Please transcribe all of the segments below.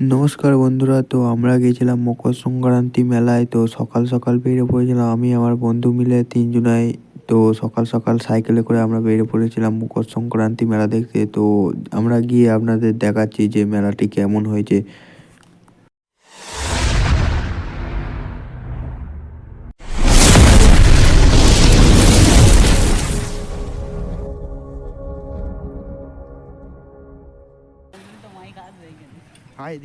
নমস্কার বন্ধুরা, তো আমরা গিয়েছিলাম মকর সংক্রান্তি মেলায়, তো সকাল সকাল বেরিয়ে পড়েছিলাম। আমি, আমার বন্ধু মিলে তিনজনায় তো সকাল সকাল সাইকেলে করে আমরা বেরিয়ে পড়েছিলাম মকর সংক্রান্তি মেলা দেখতে। তো আমরা গিয়ে আপনাদের দেখাচ্ছি যে মেলাটি কেমন হয়েছে।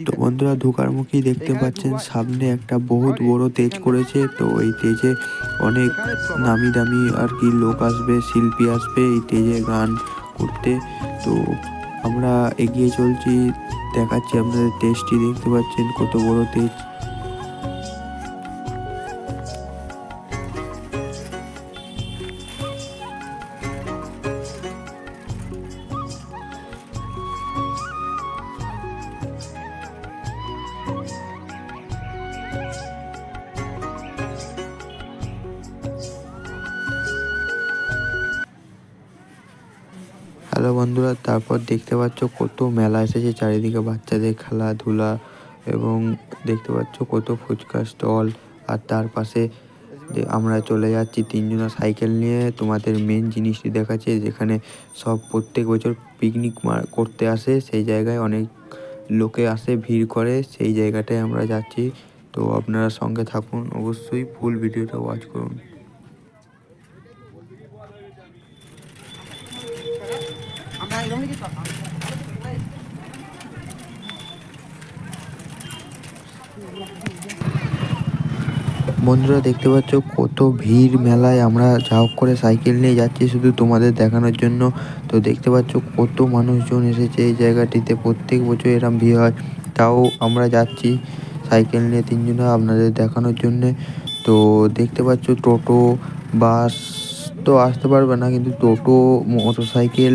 তো বন্ধুরা ধোকার মুখেই দেখতে পাচ্ছেন সামনে একটা বহুত বড় তেজ করেছে। তো এই তেজে অনেক নামি দামি আর কি লোক আসবে শিল্পী আসবে এই তেজে গান করতে। তো আমরা এগিয়ে চলছি দেখাচ্ছি আপনাদের তেজটি। দেখতে পাচ্ছেন কত বড় তেজ। হ্যালো বন্ধুরা, তারপর দেখতে পাচ্ছ কত মেলা এসেছে, চারিদিকে বাচ্চাদের খেলাধুলা এবং দেখতে পাচ্ছ কত ফুচকা স্টল। আর তার পাশে আমরা চলে যাচ্ছি তিনজনা সাইকেল নিয়ে। তোমাদের মেন জিনিসটি দেখাচ্ছে যেখানে সব প্রত্যেক বছর পিকনিক করতে আসে। সেই জায়গায় অনেক লোকে আসে, ভিড় করে। সেই জায়গাটায় আমরা যাচ্ছি। তো আপনারা সঙ্গে থাকুন, অবশ্যই ফুল ভিডিওটা ওয়াচ করুন। বন্ধুরা দেখতে পাচ্ছ কত ভিড় মেলায় আমরা যা করে সাইকেল নিয়ে যাচ্ছি, শুধু তোমাদের দেখানোর জন্য। তো দেখতে পাচ্ছ কত মানুষজন এসেছে এই জায়গাটিতে, প্রত্যেক বছর এরম ভিড় হয়। তাও আমরা যাচ্ছি সাইকেল নিয়ে তিনজনে আপনাদের দেখানোর জন্যে। তো দেখতে পাচ্ছ টোটো, বাস তো আসতে পারবে না, কিন্তু টোটো মোটর সাইকেল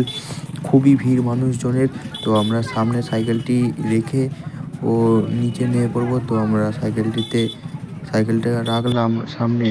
খুবই ভিড় মানুষজনের। তো আমরা সামনে সাইকেলটি রেখে ও নিচে নিয়ে পড়ব। তো আমরা সাইকেলটিতে, সাইকেলটা রাখলাম সামনে।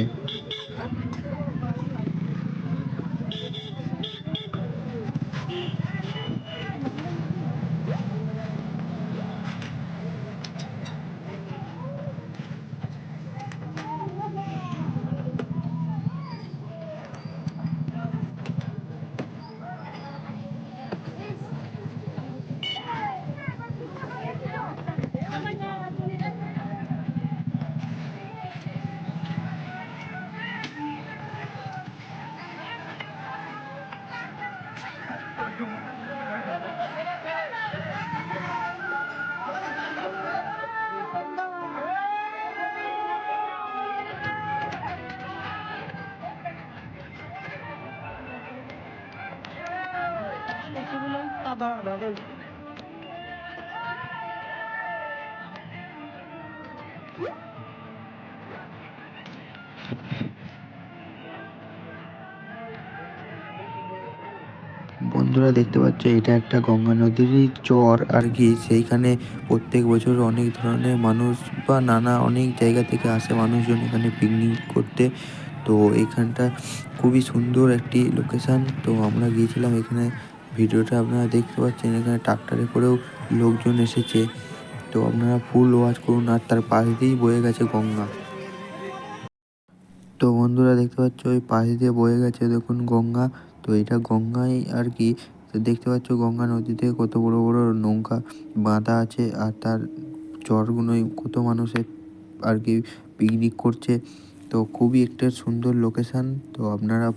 বন্ধুরা দেখতে পাচ্ছ, এটা একটা গঙ্গা নদীরই চর আর কি। সেইখানে প্রত্যেক বছর অনেক ধরনের মানুষ বা নানা অনেক জায়গা থেকে আসে মানুষজন এখানে পিকনিক করতে। তো এইখানটা খুবই সুন্দর একটি লোকেশন তো আমরা গিয়েছিলাম এখানে ভিডিওটা আপনারা দেখতে পাচ্ছেন, এখানে ট্রাক্টরে করেও লোকজন এসেছে। তো আপনারা ফুল ওয়াচ করুন, আর তার পাশ দিয়েই বয়ে গেছে গঙ্গা। তো বন্ধুরা, দেখতে পাচ্ছ ওই পাশ দিয়ে বয়ে গেছে দেখুন গঙ্গা। তো এটা গঙ্গাই আর কি। তো দেখতে পাচ্ছ, গঙ্গা নদীতে কত বড় বড় নৌকা বাঁধা আছে, আর তার চরগুলোয় কত মানুষের আর কি পিকনিক করছে। তো খুবই একটা সুন্দর লোকেশন তো আপনারা